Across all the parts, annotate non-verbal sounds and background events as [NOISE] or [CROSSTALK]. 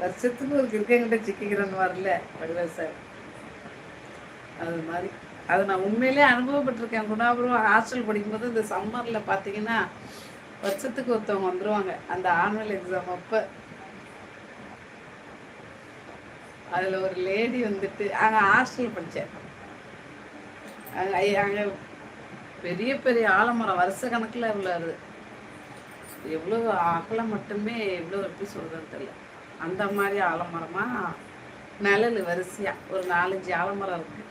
வருஷத்துக்கு ஒரு கிரிக்கெங்கிட்ட சிக்கிக்கிறேன்னு வரல வடிவேல் சார். அது மாதிரி. அது நான் உண்மையிலே அனுபவப்பட்டிருக்கேன். குணாபுரம் ஹாஸ்டல் படிக்கும்போது இந்த சம்மரில் பார்த்தீங்கன்னா வருஷத்துக்கு ஒருத்தவங்க வந்துருவாங்க. அந்த ஆனுவல் எக்ஸாம் அப்போ. அதில் ஒரு லேடி வந்துட்டு அங்கே ஹாஸ்டல் படித்தேன் அங்கே அங்கே பெரிய பெரிய ஆலமரம் வருஷ கணக்கில் உள்ளது. எவ்வளோ அகலம் மட்டுமே எவ்வளோ எப்படி சொல்கிறதுன்னு தெரியல. அந்த மாதிரி ஆலமரமாக நிழல் வரிசையாக ஒரு நாலஞ்சு ஆலமரம் இருக்குது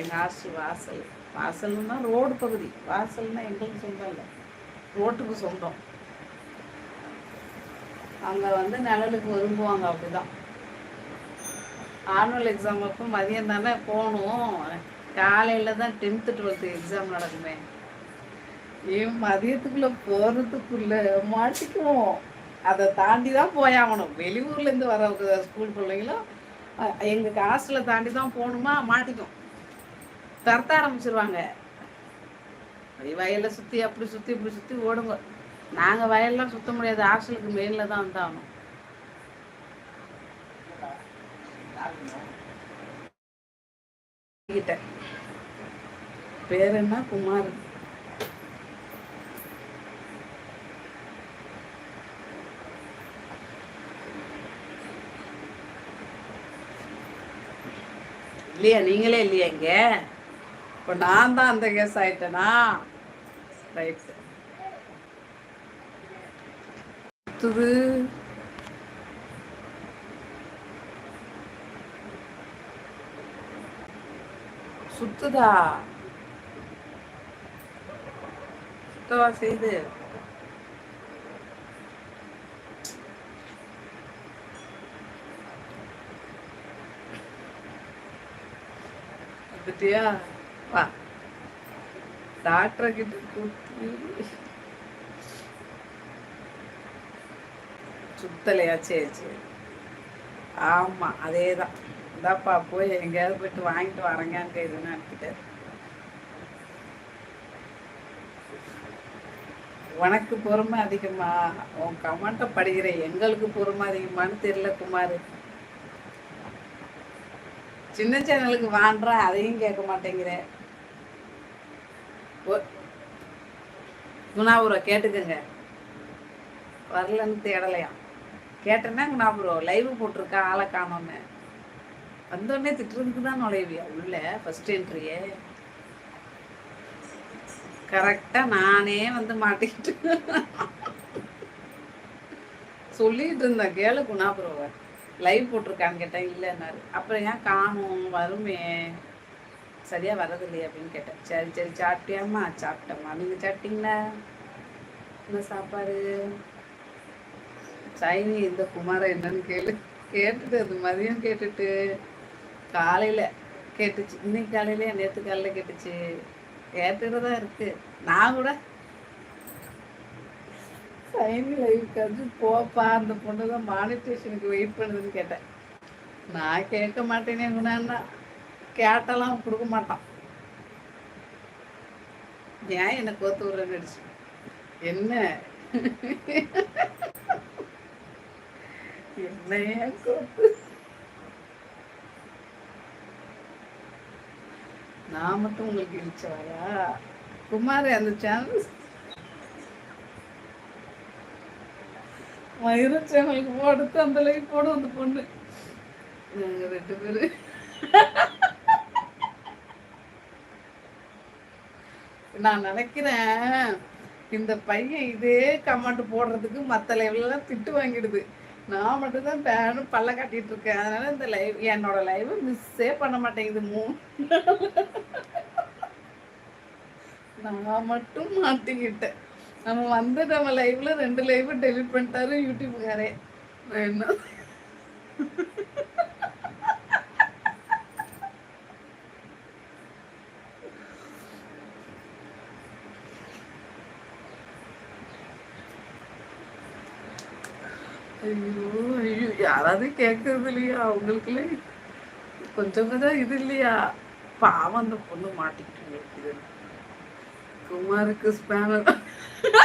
எங்கள் ஆசி வாசல். வாசல்னா ரோடு பகுதி. வாசல்னா எங்களுக்கு சொந்தம் இல்லை. ரோட்டுக்கு சொந்தம். அங்கே வந்து நிழலுக்கு விரும்புவாங்க அப்படிதான். ஆனுவல் எக்ஸாம் அப்போ மதியம் தானே போகணும். காலையில் தான் டென்த்து டுவெல்த்து எக்ஸாம் நடக்குமே. ஏன் மதியத்துக்குள்ளே போகிறதுக்குள்ளே மாட்டிக்குவோம். அதை தாண்டி தான் போயாகணும். வெளியூர்லேருந்து வர ஸ்கூல் பிள்ளைங்களும் எங்கள் ஹாஸ்டலை தாண்டி தான் போகணுமா? மாட்டிக்கும். தரத்த ஆரம்பிச்சிருவாங்க. வயலில் சுற்றி அப்படி சுற்றி இப்படி சுற்றி ஓடுங்க. நாங்கள் வயல்லாம் சுத்த முடியாது. ஹாஸ்டலுக்கு மெயினில் தான் வந்தாகணும். கிட்ட. பேர் என்ன? குமார். இல்லையா? நீங்களே இல்லையா இங்க? இப்போ நான் தான் அந்த கேஸ் ஆயிட்டேனா? ரைட் சுத்துது சுத்துதா? சுத்தவா செய்து? வந்துட்டியா வா. டாக்டர் கிட்ட கூப்பிட்டு சுத்தலையா? சரி சரி. ஆமா அதே தான் இந்தாப்பா போய் எங்கேயாவது போயிட்டு வாங்கிட்டு வரேங்கன்னு இதுன்னு அனுப்பிட்டாரு உனக்கு பொறுமை அதிகமா உன் கமெண்ட்டை படிக்கிற எங்களுக்கு பொறுமை அதிகமான்னு தெரியல குமார். சின்ன சேனலுக்கு வாண்டுற அதையும் கேட்க மாட்டேங்கிற. குணாபுரம் கேட்டுக்கங்க. வரலன்னு தேடலையாம். கேட்டேன்னா குணாபுரம் லைவ் போட்டிருக்கான் ஆளை காணோன்னு. வந்தோடனே திட்டுறதுக்கு தான் நுழைவியா? உள்ள ஃபர்ஸ்ட் என்ட்ரியே கரெக்டாக நானே வந்து மாட்டிக்கிட்டு. சொல்லிட்டு இருந்தேன் கேளு குணாபுரவை. லைவ் போட்டிருக்கான்னு கேட்டேன் இல்லைன்னாரு. அப்புறம் ஏன் காணும் வருமே? சரியாக வரதில்லையே அப்படின்னு கேட்டேன். சரி சரி சாப்பிட்டியாம்மா? சாப்பிட்டேம்மா. நீங்கள் சாப்பிட்டீங்களா? என்ன சாப்பாடு? சைனி இந்த குமார என்னன்னு கேளு. கேட்டுட்டு அது மதியம் கேட்டுட்டு காலையில் கேட்டுச்சு. இன்னைக்கு காலையில நேற்று காலையில் கேட்டுச்சு. கேட்டுட்டு தான் இருக்குது நான் கூட சைன் லைவுக்கு வந்து போப்பா அந்த பொண்ணு தான் மானிட்டேஷனுக்கு வெயிட் பண்ணுதுன்னு கேட்டேன். நான் கேட்க மாட்டேனே குணான்னா கேட்டெல்லாம் கொடுக்க மாட்டான். ஏன் என்னை கோத்து விடுறேன்னு அடிச்சு என்ன? என்ன ஏன் கோத்து? நான் மட்டும் உங்களுக்கு இழிச்சவாயா குமார் அந்த சேனல் மயிர சேனலுக்கு போடுத்து அந்த லைஃப் போடும் அந்த பொண்ணு. நாங்க ரெண்டு பேரு. நான் நினைக்கிறேன் இந்த பையன் இதே கமெண்ட் போடுறதுக்கு மற்ற லைவ்லாம் திட்டு வாங்கிடுது. நான் மட்டும் தான் பேனும் பல்ல காட்டிட்டு இருக்கேன். அதனால இந்த லைவ் என்னோட லைவ் மிஸ்ஸே பண்ண மாட்டேங்குது மூணு நான் மட்டும் மாட்டிக்கிட்டேன். நம்ம வந்து நம்ம லைவ்ல ரெண்டு லைவ் டெலிட் பண்ணிட்டாரு யூடியூப்காரே என்ன? ஐயோ ஐயோ யாராவது கேட்கறது இல்லையா? அவங்களுக்குள்ள கொஞ்சம் கொஞ்சம் இது இல்லையா? பாவம் அந்த பொண்ணு மாட்டிக்கிட்டு இருக்குது. குமாருக்கு ஸ்பேனர் [LAUGHS]